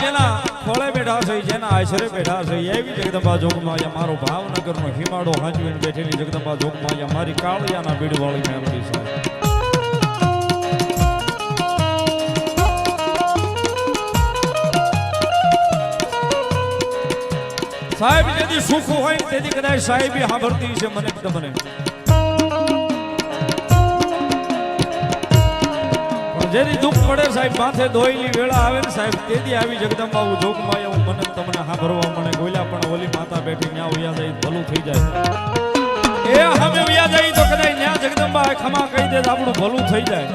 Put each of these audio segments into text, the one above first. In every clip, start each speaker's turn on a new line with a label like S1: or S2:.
S1: જેના ખોળે બેઠા છે, જેના આશરે બેઠા છે, એવી જગદંબા જોગમાં મારો ભાવનગરનો હિમાડો હાંચવીને બેઠેલી જગદંબા જોગમાં મારી કાળિયાના બીડવાળી મેમરી છે. સાહેબ, જેથી સુખ હોય તેથી કદાચ સાહેબી સાંભળતી છે મને તમને જેથી દુઃખ પડે સાહેબ, માથે ધોઈલી વેળા આવે ને સાહેબ તેથી આવી જગદંબા હું જોગમાં એવું મને તમને સાંભળવા મને ગોલ્યા પણ ઓલી માતા બેઠી, ન્યા ઉયા જાય, ભલું થઈ જાય. એ અમે ઉયા જાય તો કદાચ ન્યા જગદંબા ખમા કહી દે, આપણું ભલું થઈ જાય.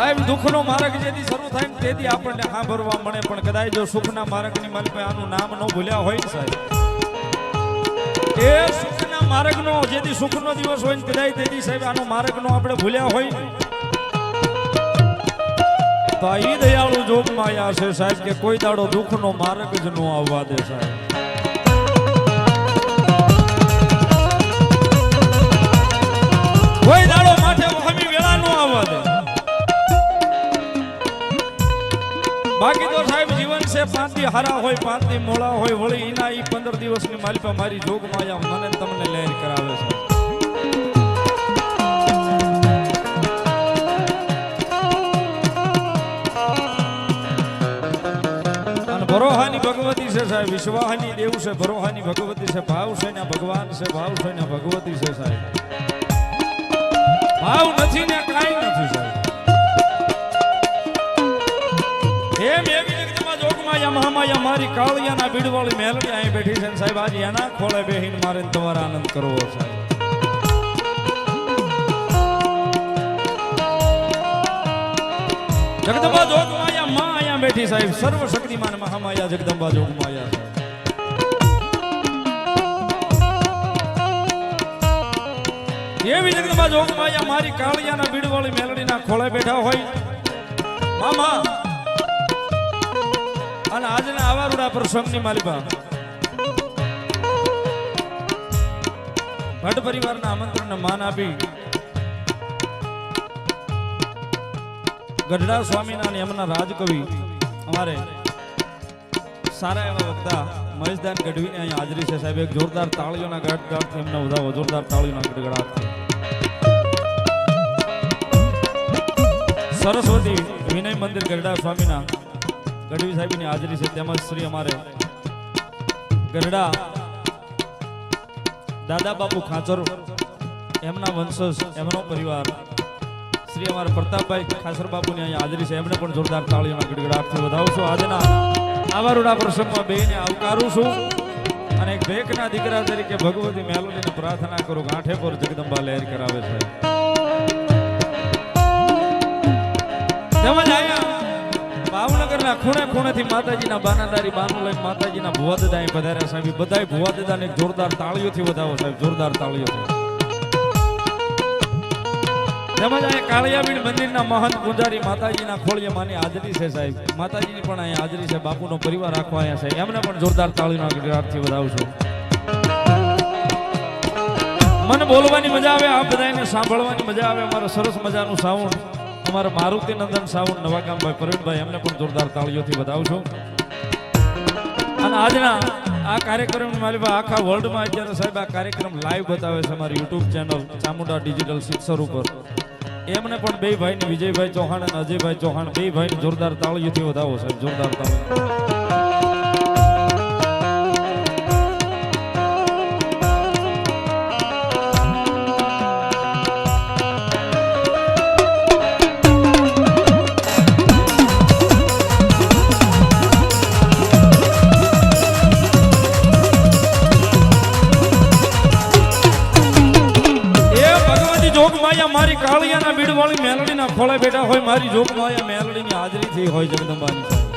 S1: સાહેબ, દુઃખનો માર્ગ જેથી શરૂ થાય તેથી આપણને સાંભળવા મળે, પણ કદાચ જો સુખના માર્ગની માલિક આનું નામ ન ભૂલ્યા હોય સાહેબ. એ સુખના માર્ગનો, જેથી સુખનો દિવસ હોય ને તેથી સાહેબ આનો માર્ગનો આપણે ભૂલ્યા હોય ને. દયાળુ જોગ માયા છે સાહેબ કે કોઈ દાડો દુઃખનો માર્ગ જ ન આવવા દે સાહેબ. કોઈ દાડો માટે વહમી વેળા ન આવવા દે. બાકી તો સાહેબ જીવન છે પાંચ હારા હોય પાંચ મોળા હોય, વળી એના ઈ પંદર દિવસની માલિકા મારી જોગ માયા મને તમને લહેર કરાવે છે. ભરોહાની ભગવતી છે સાહેબ, વિશ્વાહની દેવ છે, ભરોહાની ભગવતી છે, ભાવ છે ને ભગવાન છે, ભાવ છે ને ભગવતી છે સાહેબ. ભાવ નથી ને કાંઈ નથી સાહેબ. એમ એવી જગતમાં જોગમાયા મહામાયા મારી કાળિયાના બીડવાળી મેલડી અહીં બેઠી સાહેબ, આજે એના ખોળે બેહીને મારે ને આનંદ કરવો સાહેબ જગદંબા જોગમાયા માં અહીંયા બેઠી સાહેબ, સર્વ શક્તિમાન મહામાયા જગદંબા જોગમાયા છે. એવી જગદંબા જોગમાયા મારી કાળિયાના બીડવાળી મેલડીના ખોળે બેઠા હોય. મામા અને આજના આવારુડા પ્રસંગની માલિકા ભટ્ટ પરિવારના આમંત્રણને માન આપી ગઢડા સ્વામીના અને એમના રાજકવિ અમારે સારા એવા વક્તા મહેશદાન ગઢવીને અહીં હાજરી છે. સાહેબ, એક જોરદાર તાળીઓના ગડગડાટથી એમને વધાવો જોરદાર તાળીઓના ગડગડાટથી સરસ્વતી વિનય મંદિર ગઢડા સ્વામીના ગઢવી સાહેબની હાજરી છે, તેમજ શ્રી અમારે ગરડા દાદા બાપુ ખાચર, એમના વંશજ, એમનો પરિવાર. શ્રી અમારા પ્રતાપભાઈ ખાસર બાપુની અહીંયા હાજરી છે એમને પણ જોરદાર તાળીઓના ગડગડાટથી છું આજના આવા રૂડા પ્રસંગમાં બેને આવકારું છું અને એક ભેખના દીકરા તરીકે ભગવતી મેલોડીને પ્રાર્થના કરું ગાંઠે પર જગદંબા લહેર કરાવે છે. ભાવનગરના ખૂણે ખૂણેથી માતાજીના બાનાદારી બાનું લઈને માતાજીના ભુવા દાદા અહીં પધાર્યા સાહેબ. બધા ભુવા દાદાને એક જોરદાર તાળીઓથી વધાવો સાહેબ. જોરદાર તાળીઓથી. છે માતાજીની પણ અહીંયા હાજરી છે. બાપુનો પરિવાર રાખવા અહીંયા છે. એમને પણ જોરદાર તાળીના ગણગાટથી વધાવું છું. મને બોલવાની મજા આવે આ બધાને સાંભળવાની મજા આવે. અમારું સરસ મજાનું સાઉન્ડ. અમારા મારુતિ નંદન સાઉન્ડ નવાગામભાઈ પ્રવીણભાઈ એમને પણ જોરદાર તાળીઓથી વધાવું છું. અને આજના આ કાર્યક્રમ પાસે આખા વર્લ્ડમાં અત્યારે સાહેબ આ કાર્યક્રમ લાઈવ બતાવે છે અમારી યુટ્યુબ ચેનલ ચામુંડા ડિજિટલ શિક્ષર ઉપર. એમને પણ બે ભાઈને, વિજયભાઈ ચૌહાણ અને અજયભાઈ ચૌહાણ, બે ભાઈને જોરદાર તાળીઓથી વધાવો સાહેબ, જોરદાર તાળી બીડવાળી મેલડીના ખોળે બેઠા હોય, મારી જોગમાયા મેલડીની હાજરી થઈ હોય જગદંબાની સાહેબ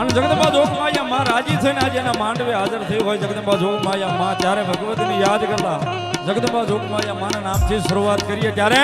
S1: અને જગદંબા જોગમાયા માં રાજી થઈને આજે એના માંડવે હાજર થઈ હોય જગદંબા જોગમાયા માં. ત્યારે ભગવતીને યાદ કરતા જગદંબા જોગમાયા માના નામથી શરૂઆત કરીએ. ત્યારે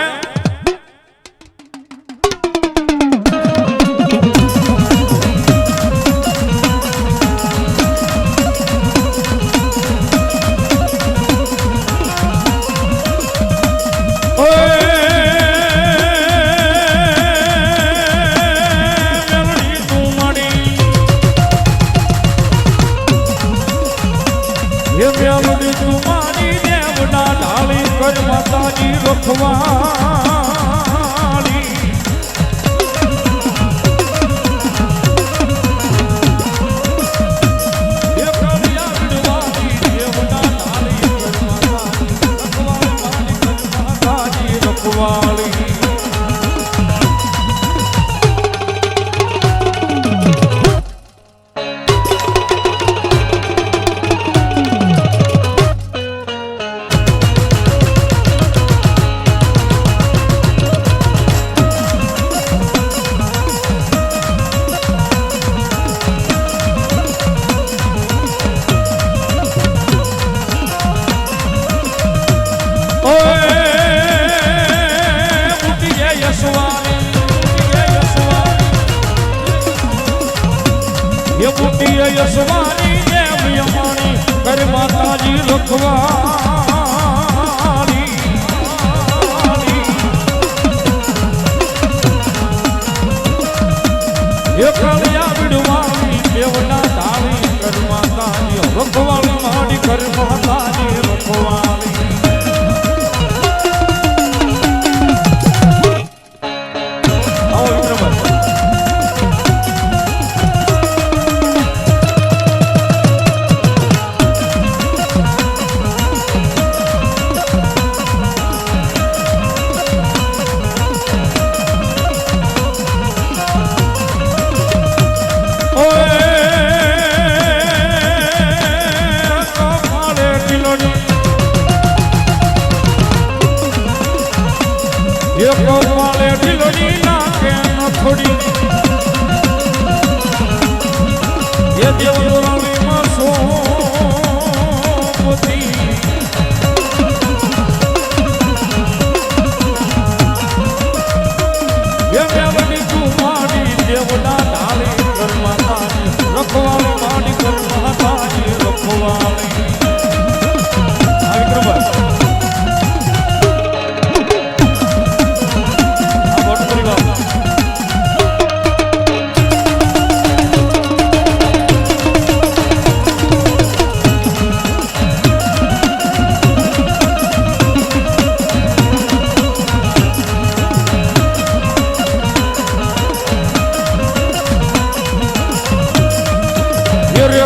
S1: સોપતી એ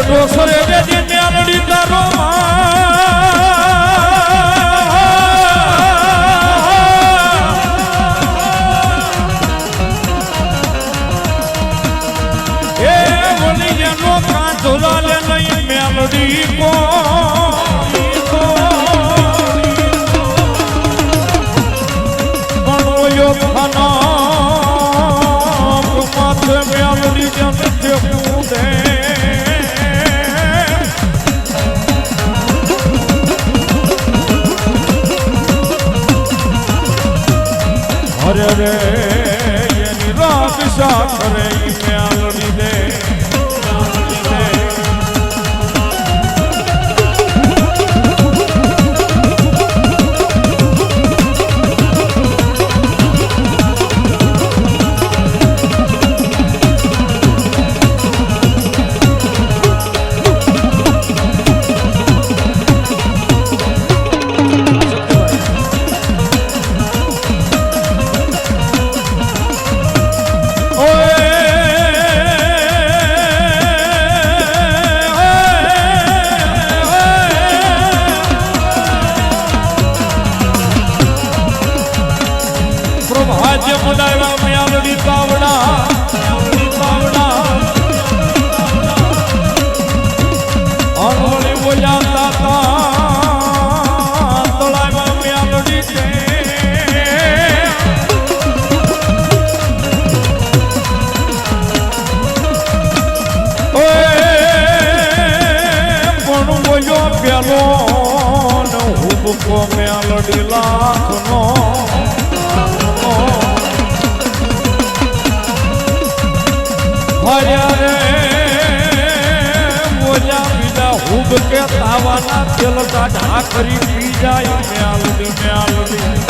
S1: বছরে বেদিন আনন্দিতার રે એની સાખરે ઈ મ્યાલડી હર્યા રે બોલ્યા બીજા હુબ કે તાવાના તેલકા ઢાકરી પી જાય મ્યાલ મેલડી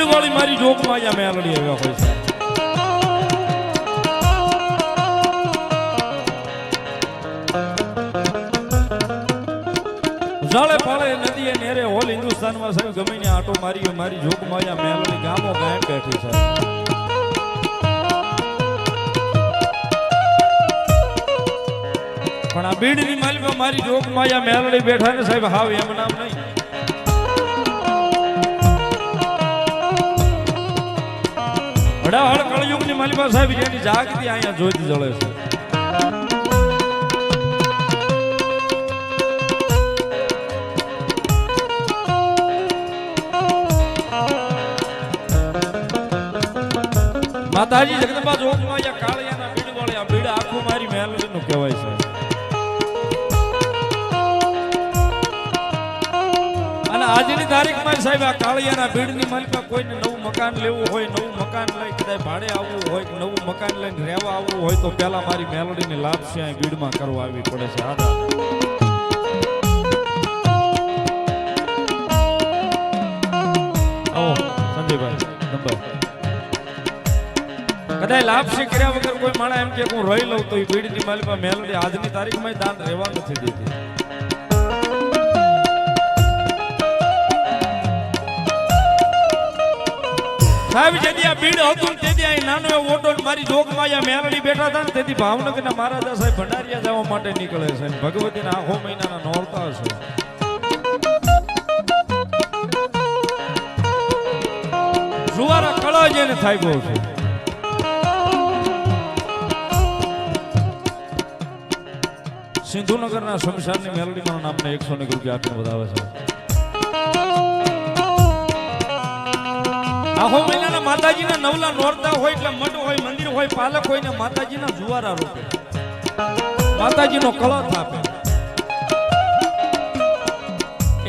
S1: કાળિયાના બીડવાળી મારી જોગમાં અહીંયા મેલડી આવ્યા હોય છે. જાળે પાળે નદીએ નેરે હોલ હિન્દુસ્તાનમાં સાહેબ ગમે ને આટો મારી મારી જોગમાં અહીંયા મેલડી ગામો ગાયમ બેઠી છે. પણ આ બીડની માલિકા મારી જોગ અહીંયા મેલડી બેઠા ને સાહેબ, હાવ એમ નામ નહીં. હડાહડ કળયુગની માલિકા સાહેબ જેની જાગતી અહીંયા જોઈતી જળે છે. માતાજી જગદંબા જોગ માયા આજની તારીખમાં સાહેબ, આ કાળિયાના ભીડની માલિકા કોઈને નવું મકાન લેવું હોય, નવું મકાન લઈ કદાચ ભાડે આવવું હોય નવું મકાન લઈને રહેવા આવવું હોય તો પહેલા મારી મેલોડીને લાભ છે, અહીં ભીડમાં કરવા આવી પડે છે. આવો, સંજયભાઈ, નંબર. કદાચ લાપસી કર્યા વગર કોઈ માણા એમ કે હું રહી લઉં તો એ ભીડની માલિકા મેલોડી આજની તારીખમાં દાન રહેવા નથી દેતી. સાહેબ જેથી આ ભીડ હતું તેથી અહીં નાનો એવો ઓટો મારી જોગ અહીંયા મેલડી બેઠા હતા ને તેથી ભાવનગરના મહારાજા સાહેબ ભંડારિયા જવા માટે નીકળે છે ભગવતીના આખો મહિનાના નોરતા છે. જુવારા કળા જેને થાય બહુ છે. સિંધુનગરના શમશાનની મેલડીમાં નામને એકસો ને રૂપિયા આપીને વધાવે છે. મહિનાના માતાજીના નવલા નોરતા હોય એટલે મઢ હોય, મંદિર હોય, પાલક હોય ને માતાજીના જુવારા રૂપે. માતાજીનો કળશ આપે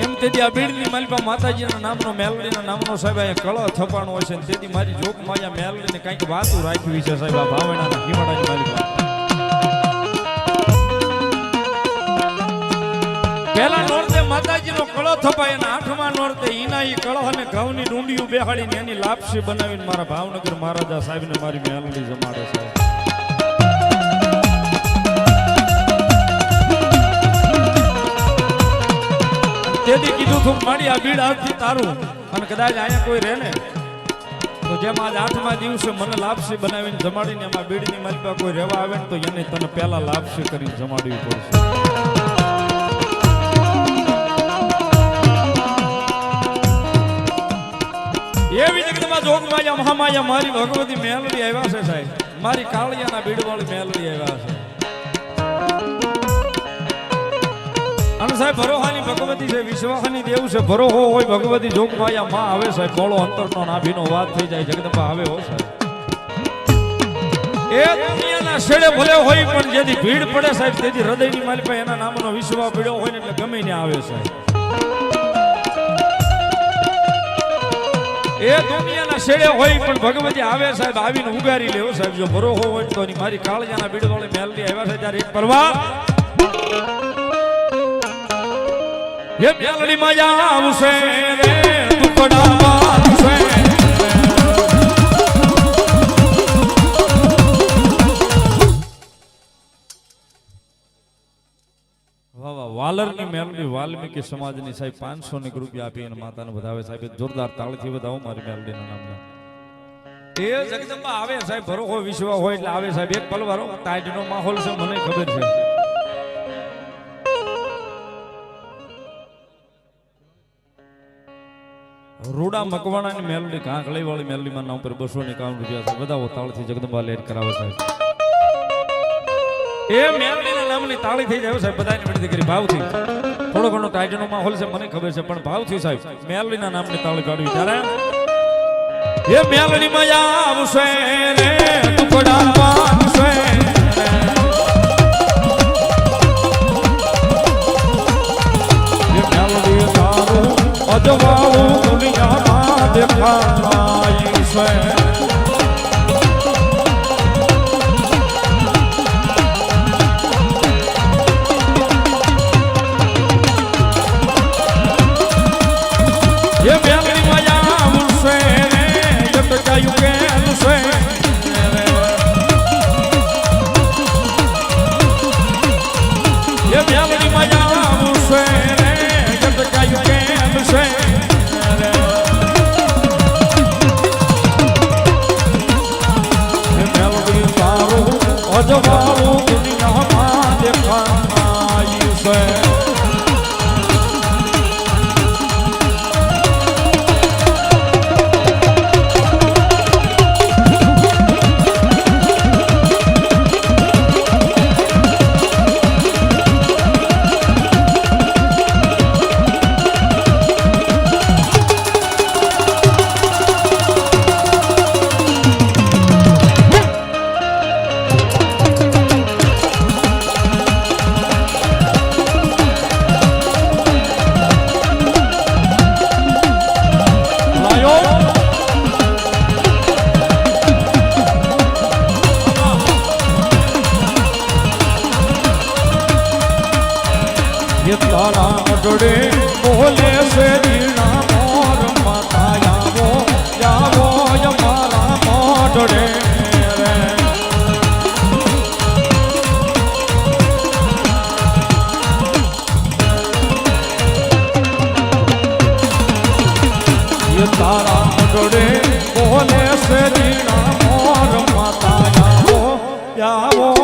S1: એમ તેથી આ બીડની માલિકા માતાજીના નામનો મેલડીના નામનો સાહેબ અહીંયા કળો થપાણો હોય છે તેથી મારી જોક માયા મેલડીને કંઈક વાતું રાખવી છે સાહેબ, આ ભાવણાના હિમાડાની માલિકા પહેલા નોરતે માતાજીનો કળો થપાય એના આઠમા નોરતે ઈના ઈ કળો અને ઘઉંની ડુંડિયું બેહાડીને એની લાપસી બનાવીને મારા ભાવનગર મહારાજા સાહેબને મારી મેલડી જમાડે છે. તેથી કીધું તું, મારી આ ભીડ આજથી તારું. અને કદાચ અહીંયા કોઈ રહે ને તો જેમ આજ આઠમા દિવસે મને લાપસી બનાવીને જમાડીને એમાં બીડની માલિકા કોઈ રહેવા આવે ને તો એને તને પહેલા લાપસી કરીને જમાડવી પડશે. એવી જગતમાં જોગમાયા મહામાયા, મારી ભગવતી મેલડી આવ્યા છે સાહેબ. મારી કાળિયાના બીડવાળી મેલડી આવ્યા છે. અને સાહેબ, ભરોહાની ભગવતી છે વિશ્વાસની દેવ છે, ભરોહો હોય ભગવતી જોગમાયા માં આવે સાહેબ. બોલો, અંતરનો નાભીનો વાત થઈ જાય, જગદંબા આવે હો સાહેબ. એ દુનિયાના છેડે ભલે હોય, પણ જેથી ભીડ પડે સાહેબ તેથી હૃદયની પાસે એના નામનો વિશ્વાસ પીડ્યો હોય ને એટલે ગમે ને આવે સાહેબ. એ દુનિયાના છેડે હોય પણ ભગવતી આવે સાહેબ, આવીને ઉગારી લેવો સાહેબ, જો ભરોહો હોય તો મારી કાળજાના બીડવાળી મેલડી આવ્યા છે ત્યારે એક પરવા. હે મેલડી માં આવશે રે ટુકડામાં વાહ મેલડી વાલ્મીકી સમાજની સાહેબ પાંચસો ની રૂપિયા આપી અને માતાને વધાવે. સાહેબ જોરદાર તાળથી વધાવો મારી મેલડીના નામને. એ જગદંબા આવે સાહેબ ભરોખો વિશ્વ હોય એટલે આવે સાહેબ. એક પલવારો ટાઈટનો માહોલ છે, મને ખબર છે. રૂડા મકવાણાની મેલડી કાંકળી વાળી મેલડી માં નામ પર બસો ની કામ રૂપિયા છે. બધા તાળથી જગદંબા લેટ કરાવે સાહેબ. એ મેલડીના નામની તાળી થઈ જાય સાહેબ બધાની વિનંતી કરી, ભાવથી. થોડો ઘણો કાયદાનો માહોલ છે, મને ખબર છે, પણ ભાવથી સાહેબ મેલડીના નામની તાળી કાઢવી ત્યારે. એ મેલડી મજા આવશે રે, ટુકડા પામશે यावो